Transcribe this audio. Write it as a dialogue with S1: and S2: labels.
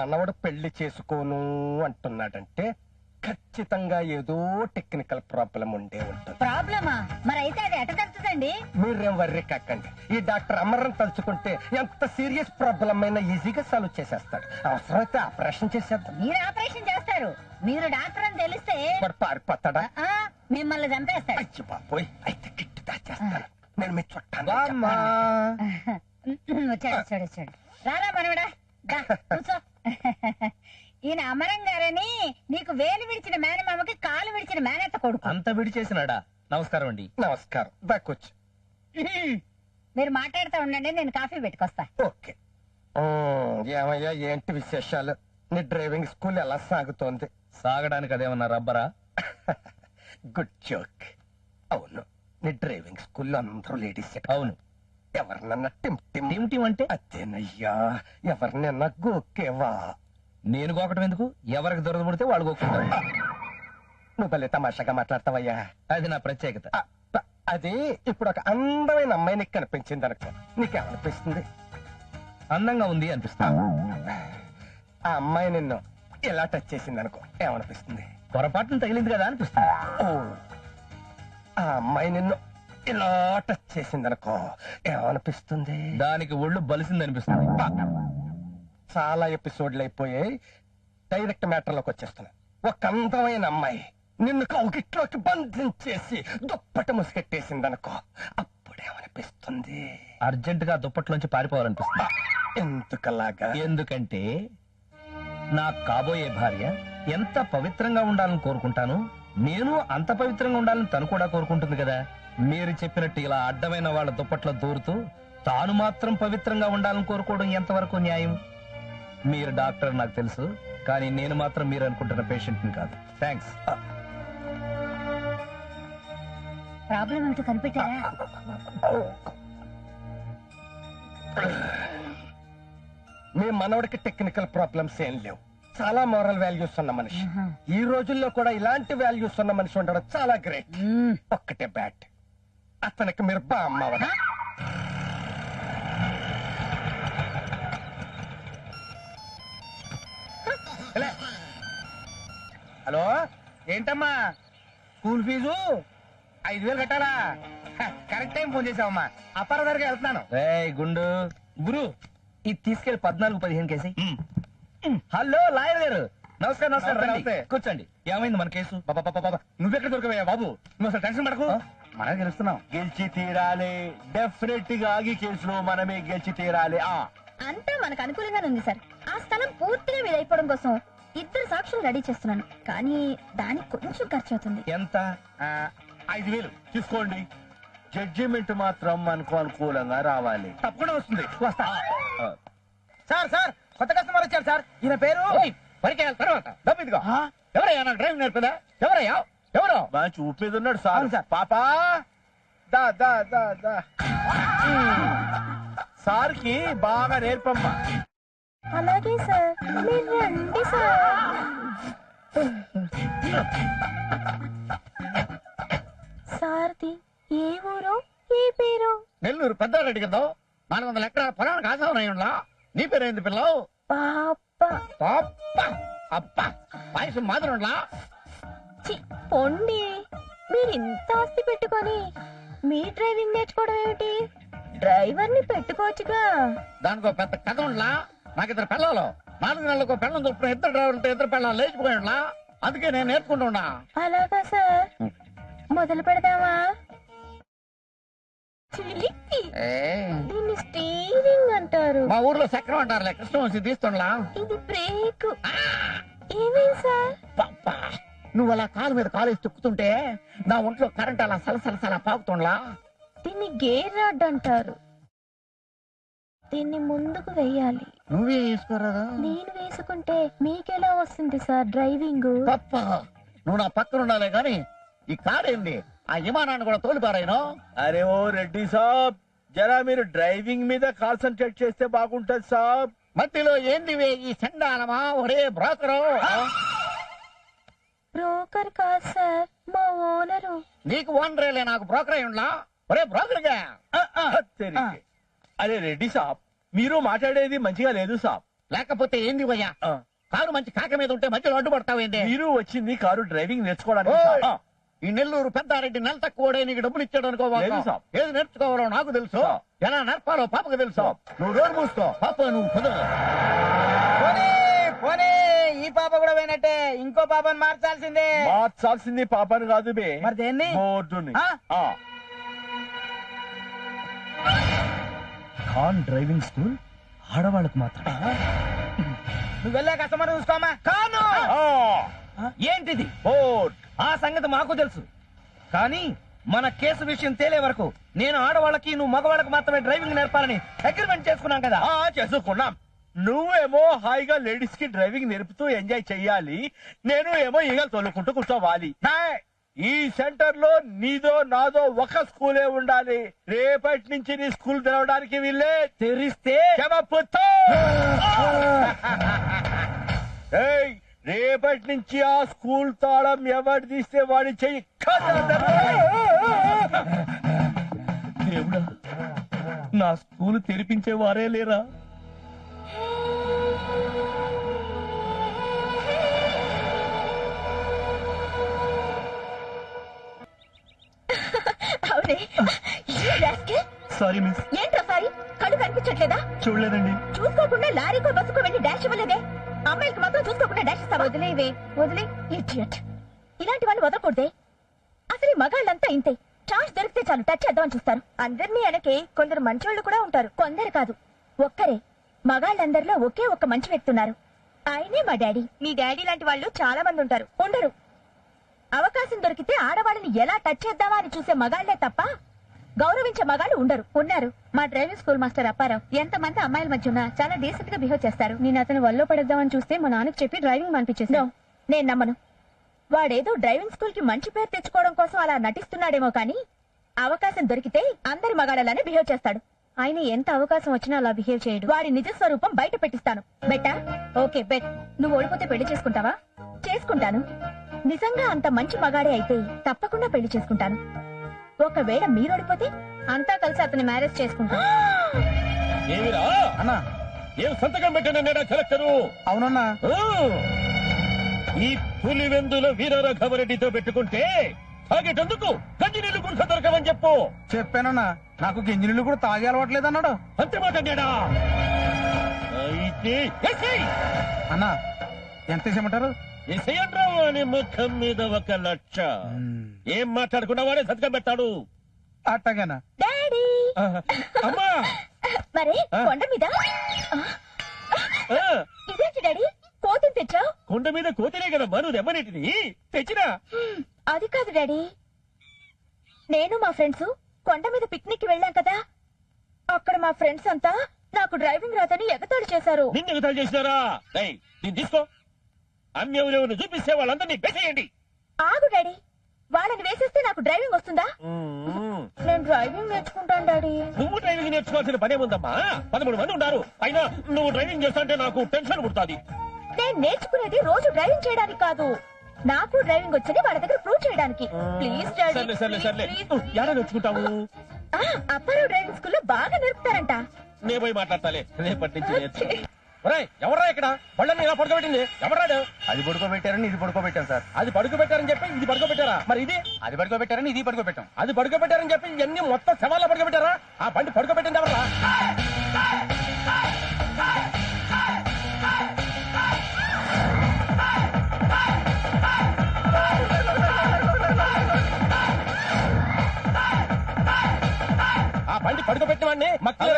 S1: మనవడు పెళ్ళి చేసుకోను అంటున్నాడంటే ఖచ్చితంగా ఏదో టెక్నికల్ ప్రాబ్లం ఉండే ఉంటుంది.
S2: ప్రాబ్లమా మరైతే అది ఎట తగ్గుతుందండి
S1: మీరేం వర్రి కాకండి. ఈ డాక్టర్ అమరన్ తలుచుకుంటే ఎంత సీరియస్ ప్రాబ్లం అయినా ఈజీగా సాల్వ్ చేసేస్తాడు. అవసరమైతే ఆపరేషన్ చేసేద్దాం.
S2: మీరు ఆపరేషన్ చేస్తారు. మీరు డాక్టర్ అని తెలిస్తే
S1: వాడు పారిపోతాడా?
S2: ఆ, మిమ్మల్ని చంపేస్తాడు.
S1: అచ్చి బాబోయ్ అయితే గిట్టు దాచేస్తాను. నేను మీ చుట్టాను.
S2: వచ్చాడు వచ్చాడు వచ్చాడు. రారా మనవడా? దా, కూర్చో. ఈయన అమరం గారని నీకు వేలు విడిచిన మేనమామకి కాలు విడిచిన మేనత్త కొడుకు.
S3: అంత విడి చేసినాడా నమస్కారం అండి.
S1: నమస్కారం. దాకొచ్చు
S2: మీరు మాట్లాడుతూ ఉండండి నేను కాఫీ పెట్టుకొస్తా.
S1: ఓకే. ఏమయ్యా ఏంటి విశేషాలు? నీ డ్రైవింగ్ స్కూల్ ఎలా సాగుతోంది?
S3: సాగడానికి అదేమన్నా రబ్బరా?
S1: Good joke. అవును నీ డ్రైవింగ్ స్కూల్లో అందరూ లేడీస్
S3: అవును.
S1: ఎవరినన్నా టిమ్ టిమ్.
S3: టీం టీం అంటే?
S1: అదేనయ్యా ఎవరినన్నా గోకేవా
S3: నేను గోకటం ఎందుకు? ఎవరికి దొరద పుడితే వాళ్ళు గోకుంటారు
S1: నువ్వు భలే తమాషాగా మాట్లాడతావయ్యా.
S3: అది నా ప్రత్యేకత.
S1: అది ఇప్పుడు ఒక అందమైన అమ్మాయి నీకు కనిపించింది అనుకో. నీకేమనిపిస్తుంది?
S3: అందంగా ఉంది అనిపిస్తుంది.
S1: ఆ అమ్మాయి నిన్ను ఇలా టచ్ చేసింది అనుకో. ఏమనిపిస్తుంది?
S3: పొరపాటున తగిలింది కదా అనిపిస్తుంది.
S1: ఓ ఆ అమ్మాయి నిన్ను ఇలా టచ్ చేసింది అనుకో. ఏమనిపిస్తుంది?
S3: దానికి ఒళ్ళు బలిసింది అనిపిస్తుంది.
S1: చాలా ఎపిసోడ్లు అయిపోయాయి. డైరెక్ట్ మ్యాటర్లోకి వచ్చేస్తున్నా ఒక అందమైన అమ్మాయి నిన్ను కౌగిట్లోకి బంధించేసి దుప్పటి ముసుగెట్టేసింది అనుకో. అప్పుడేమనిపిస్తుంది
S3: అర్జెంట్గా దుప్పట్లోంచి పారిపోవాలనిపిస్తుంది.
S1: ఎందుకలాగా?
S3: ఎందుకంటే నా కాబోయే భార్య ఎంత పవిత్రంగా ఉండాలని కోరుకుంటాను నేను అంత పవిత్రంగా ఉండాలని తను కూడా కోరుకుంటుంది కదా. మీరు చెప్పినట్టు ఇలా అడ్డమైన వాళ్ళ దుప్పట్లో దూరుతూ తాను మాత్రం పవిత్రంగా ఉండాలని కోరుకోవడం ఎంతవరకు న్యాయం? మీరు డాక్టర్ నాకు తెలుసు కానీ నేను మాత్రం మీరు అనుకుంటున్న పేషెంట్ కాదు. థ్యాంక్స్
S2: ప్రాబ్లం ఏమిటో కనిపెట్టారా?
S1: మీ మనవడికి టెక్నికల్ ప్రాబ్లమ్స్ ఏం లేవు. చాలా మోరల్ వాల్యూస్ ఉన్న మనిషి. ఈ రోజుల్లో కూడా ఇలాంటి వాల్యూస్ ఉన్న మనిషి ఉండడం చాలా గ్రేట్. ఒక్కటే బ్యాట్ అతనికి మీరు బా అమ్మవరా.
S4: హలో? ఏంటమ్మా? School fees? ఐదు వేలు కట్టాలా? కరెక్ట్ టైం ఫోన్ చేసావమ్మా. అప్పార దగ్గరికి వెళ్తున్నాను.
S3: రేయ్ గుండు.
S4: గురు
S3: ఇది తీసుకెళ్ళి పద్నాలుగు పదిహేను కేసి. హలో లాయర్ గారు. నమస్కారం నమస్కారం
S4: నమస్తే,
S3: రండి.
S4: నమస్తే.
S3: కూర్చోండి. ఏమైంది మన కేసు?
S4: బాబా బాబా బాబా నువ్వెక్కడ దొరకవయ్యా బాబు? నువ్వు అసలు టెన్షన్ పడకు? మనం గెలుస్తున్నాం.
S5: గెలిచి తీరాలి. డెఫినెట్గా ఆగి కేసులో మనమే గెలిచి తీరాలి. ఆ.
S6: అంతా మనకు అనుకూలంగానే ఉంది సార్. ఆ స్థలం పూర్తిగా మీద అయిపోవడం కోసం ఇద్దరు సాక్షులు రెడీ చేస్తున్నాను. కానీ దానికి కొంచెం ఖర్చు అవుతుంది.
S3: ఎంత?
S4: ఆ, ఐదు వేలు.
S5: తీసుకోండి. జడ్జిమెంట్ మాత్రం మనకు అనుకూలంగా రావాలి.
S4: తప్పకుండా వస్తుంది. వస్తా. సార్ సార్ కొత్త కస్టమర్ వచ్చారు సార్. ఈయన పేరు? పరిచయాల తర్వాత. డబ్బు ఇదిగో. ఎవరయ్యా? నాకు డ్రైవింగ్ నేర్పదా? ఎవరయ్యా? ఎవరు?
S5: మంచి ఉప్పేది ఉన్నాడు సార్.
S4: సార్.
S5: పాపా! దా దా దా దా. సార్కి బాగా నేర్పమ్మా.
S6: అలాగే సార్. మీరు రండి సార్. సార్ది ఏ ఊరు? ఏ పేరు?
S4: నెల్లూరు పెద్దారెడ్డి కదా. నాలుగు వందల ఎకరాల పొలానికి ఆశావనయ్యంలా నీ పేరేంది పిల్లవు
S6: పాప.
S4: పాప? అప్ప పాయసం మాత్రంలా
S6: చి పొండి. మీరు ఇంత ఆస్తి పెట్టుకొని మీ డ్రైవింగ్ నేర్చుకోవడం ఏమిటి? డ్రైవర్ని పెట్టుకోవచ్చుగా.
S4: దానికో పెద్ద కథ ఉండలా? నాకు ఇద్దరు పిల్లలు నాలుగు నెలలకు పిల్లలు చొప్పున ఇద్దరు డ్రైవర్ ఉంటే ఇద్దరు పిల్లలు లేచిపోయినా అందుకే నేను నేర్చుకుంటున్నా
S6: అలాగా సార్. మొదలు పెడదామా? దీన్ని స్టీరింగ్ అంటారు.
S4: మా ఊర్లో చక్రం అంటారులే కృష్ణవంశీ తీస్తుండలా?
S6: ఇది బ్రేక్. ఏమేం సార్?
S4: పాప నువ్వు అలా కాలు మీద కాలు వేసి తొక్కుతుంటే నా ఒంట్లో కరెంట్ అలా సలసల సల పాకుతుండలా?
S6: దీన్ని గేర్ రాడ్ అంటారు. దీన్ని ముందుకు వెయ్యాలి
S4: నువ్వే వేసుకోరాదా
S6: నేను వేసుకుంటే మీకెలా వస్తుంది సార్ డ్రైవింగ్?
S4: పప్ప నువ్వు నా పక్కన ఉండాలే గాని ఈ కారేంది ఆ విమానాన్ని కూడా తోలిపారాయను.
S5: అరే ఓ రెడ్డి సాబ్ జరా మీరు డ్రైవింగ్ మీద కాన్సన్ట్రేట్ చేస్తే బాగుంటది సాబ్.
S4: మధ్యలో ఏంది వే ఈ చండాలమా? ఒరే బ్రోకరు.
S6: బ్రోకర్ కాదు సార్ మా ఓనరు.
S4: నీకు ఓనరేలే నాకు బ్రోకర్ అయి ఉండలా. ఒరే బ్రోకర్గా.
S5: తెరికి. అరే రెడ్డి సాబ్ మీరు మాట్లాడేది మంచిగా లేదు సాబ్.
S7: లేకపోతే ఏంది భయ్యా?
S5: ఆ.
S7: కారు మంచి కాక మీద ఉంటే మధ్యలో అడ్డుపడతావేంది
S5: మీరు వచ్చింది కారు డ్రైవింగ్ నేర్చుకోవడానికి
S7: ఓయ్!
S5: ఆ,
S7: ఈ నెల్లూరు పెద్దారెడ్డి నెల తక్కువ నీకు డబ్బులు ఇచ్చాడు అనుకో
S5: లేదు సాబ్.
S7: ఏది నేర్చుకోవాలో నాకు తెలుసు.
S5: సాబ్.
S7: ఎలా నేర్పాలో పాపకు తెలుసు. నువ్వు రోడ్డు మూసుకో. పాప నువ్వు కుదరదు.
S8: పోనీ పోనీ ఈ పాప కూడా పోయినట్టే. ఇంకో పాపని మార్చాల్సిందే.
S5: మార్చాల్సింది పాపని కాదు బే.
S8: మరి దేన్ని?
S5: బోర్డుని.
S8: ఆ?
S5: ఆ,
S9: ఖాన్ డ్రైవింగ్ స్కూల్ ఆడవాళ్ళకు మాత్రం.
S8: నువ్వు వెళ్ళే కస్టమర్ చూసుకోమా కాను!
S9: ఏంటిది? ఆ సంగతి మాకు తెలుసు. కానీ మన కేసు విషయం తేలే వరకు నేను ఆడవాళ్ళకి నువ్వు మగవాళ్ళకి మాత్రమే డ్రైవింగ్ నేర్పాలని అగ్రిమెంట్ చేసుకున్నాం కదా.
S5: ఆ, చేసుకున్నాం. నువ్వేమో హాయిగా లేడీస్కి డ్రైవింగ్ నేర్పుతూ ఎంజాయ్ చెయ్యాలి. నేను ఏమో ఈగలు తోలుకుంటూ కూర్చోవాలి! ఈ సెంటర్లో నీదో నాదో ఒక స్కూలే ఉండాలి. రేపటి నుంచి నీ స్కూల్ తెరవడానికి వీళ్ళే
S9: తెరిస్తే
S5: రేపటి నుంచి ఆ స్కూల్ తాళం ఎవరు తీస్తే వాడి చెయ్యి
S9: దేవుడా నా స్కూల్ తెరిపించే వారే లేరా? సారీ మిస్
S6: ఏంట్రా సారీ? కళ్ళు కనిపించట్లేదా?
S9: చూడలేదండి.
S6: చూసుకోకుండా లారీకో బస్సుకో వెళ్ళి డాష్ ఇవ్వలేదే? అమ్మాయిలకి మాత్రం చూసుకోకుండా డాష్ ఇస్తావా? వదిలేవే వదిలే. ఇడియట్. ఇలాంటి వాళ్ళు వదలకూడదే. అసలు ఈ మగాళ్ళంతా ఇంతే. ఛాన్స్ దొరికితే చాలు టచ్ చేద్దామని చూస్తారు. అందరినీ వెనకే కొందరు మంచోళ్ళు కూడా ఉంటారు. కొందరు కాదు. ఒక్కరే. మగాళ్ళందరిలో ఒకే ఒక్క మంచి వ్యక్తి ఉన్నారు. ఆయనే మా డాడీ. మీ డాడీ లాంటి వాళ్ళు చాలా మంది ఉంటారు. ఉండరు. అవకాశం దొరికితే ఆడవాళ్ళని ఎలా టచ్ చేద్దామా అని చూసే మగాళ్ళే తప్ప గౌరవించే మగాళ్ళు ఉండరు. ఉన్నారు. మా డ్రైవింగ్ స్కూల్ మాస్టర్ అప్పారావు. ఎంత మంది అమ్మాయిల మధ్య ఉన్నా చాలా డీసెంట్గా బిహేవ్ చేస్తారు. నేను అతను వల్లో పడేద్దామని చూస్తే మా నాన్నకి చెప్పి డ్రైవింగ్ మానిపించేసి నేను నమ్మను. వాడేదో డ్రైవింగ్ స్కూల్కి మంచి పేరు తెచ్చుకోవడం కోసం అలా నటిస్తున్నాడేమో కానీ అవకాశం దొరికితే అందరి మగాళ్ళలానే బిహేవ్ చేస్తాడు. ఆయన ఎంత అవకాశం వచ్చినా అలా బిహేవ్ చేయడు. వాడి నిజ స్వరూపం బయట పెట్టిస్తాను. బెట్టా? Okay bet. నువ్వు ఓడిపోతే పెళ్ళి చేసుకుంటావా? చేసుకుంటాను. నిజంగా అంత మంచి మగాడే అయితే తప్పకుండా పెళ్ళి చేసుకుంటాను. ఒకవేళ మీరు ఓడిపోతే అంతా కలిసి అతని మ్యారేజ్ చేసుకుంటా.
S9: ఏమిరా?
S8: అన్నా.
S9: ఏం సంతకం పెట్టానన్నాడా కలెక్టరు?
S8: అవునన్నా.
S9: ఈ పులివెందుల వీరరాఘవరెడ్డితో పెట్టుకుంటే తాగేటందుకు గంజి నీళ్ళు గుర్ఖ దొరకవని చెప్పు.
S8: చెప్పానన్నా. నాకు గింజనీళ్ళు కూడా తాగే అలవాట్లేదు అన్నాడు
S9: అంతే మాట అన్నాడా? అయితే ఎస్ఐ
S8: అన్నా ఎంత ఇచ్చేయమంటారు
S9: అంటావు అని ముఖం మీద ఒక లక్ష. ఏం మాట్లాడకుండా వాడే సంతకం పెడతాడు.
S8: అట్టగానా?
S6: డాడీ.
S9: అమ్మా!
S6: మరే కొండ మీద?
S9: ఆ,
S6: ఇదేంటి డాడీ? కోతిని తెచ్చావు?
S9: కొండ మీద కోతినే కదా మను దెబ్బనేటిది తెచ్చినా?
S6: అది కాదు డాడీ. నేను మా ఫ్రెండ్స్ కొండ మీద పిక్నిక్ వెళ్ళాం కదా. అక్కడ మా ఫ్రెండ్స్ అంతా నాకు డ్రైవింగ్ రాదని ఎగతాళి చేశారు.
S9: నిన్ను ఎగతాళి చేసినారా? ఏయ్, దీన్ని తీసుకో. అన్యవులెవరిని చూపిస్తే వాళ్ళందరినీ బెసేయండి
S6: ఆగు డాడీ. వాళ్ళని వేసేస్తే నాకు డ్రైవింగ్ వస్తుందా? నేను డ్రైవింగ్ నేర్చుకుంటాను డాడీ.
S9: నువ్వు డ్రైవింగ్ నేర్చుకోవాల్సిన పనే ఉందమ్మా. పదమూడు మంది ఉన్నారు. అయినా నువ్వు డ్రైవింగ్ చేస్తా అంటే నాకు టెన్షన్ పుడుతుంది.
S6: నేను నేర్చుకునేది రోజు డ్రైవింగ్ చేయడానికి కాదు. నాకు డ్రైవింగ్ వచ్చని వాళ్ళ దగ్గర ప్రూవ్ చేయడానికి. ప్లీజ్
S9: సర్లే సర్లే సర్లే. ఎలా నేర్చుకుంటావు?
S6: అప్పారావు డ్రైవింగ్ స్కూల్లో బాగా నేర్పుతారంట.
S9: నే పోయి మాట్లాడతాలే. రేపటి నుంచి నేర్చు ఒరేయ్, ఎవరా ఇక్కడ? బళ్ళని ఇలా పడుకోబెట్టింది? ఎవరాడు
S7: అది పడుకోబెట్టారని ఇది పడుకోబెట్టాం సార్.
S9: అది పడుకోబెట్టారని చెప్పి ఇది పడుకోబెట్టారా? మరి ఇది?
S7: అది పడుకోబెట్టారని ఇది పడుకోబెట్టాం.
S9: అది పడుకోబెట్టారని చెప్పి ఇవన్నీ మొత్తం శవాల్లో పడుకోబెట్టారా? ఆ బండి పడుకోబెట్టింది ఎవరా ఆ బండి పడుకోబెట్టిన వాడిని మక్కలు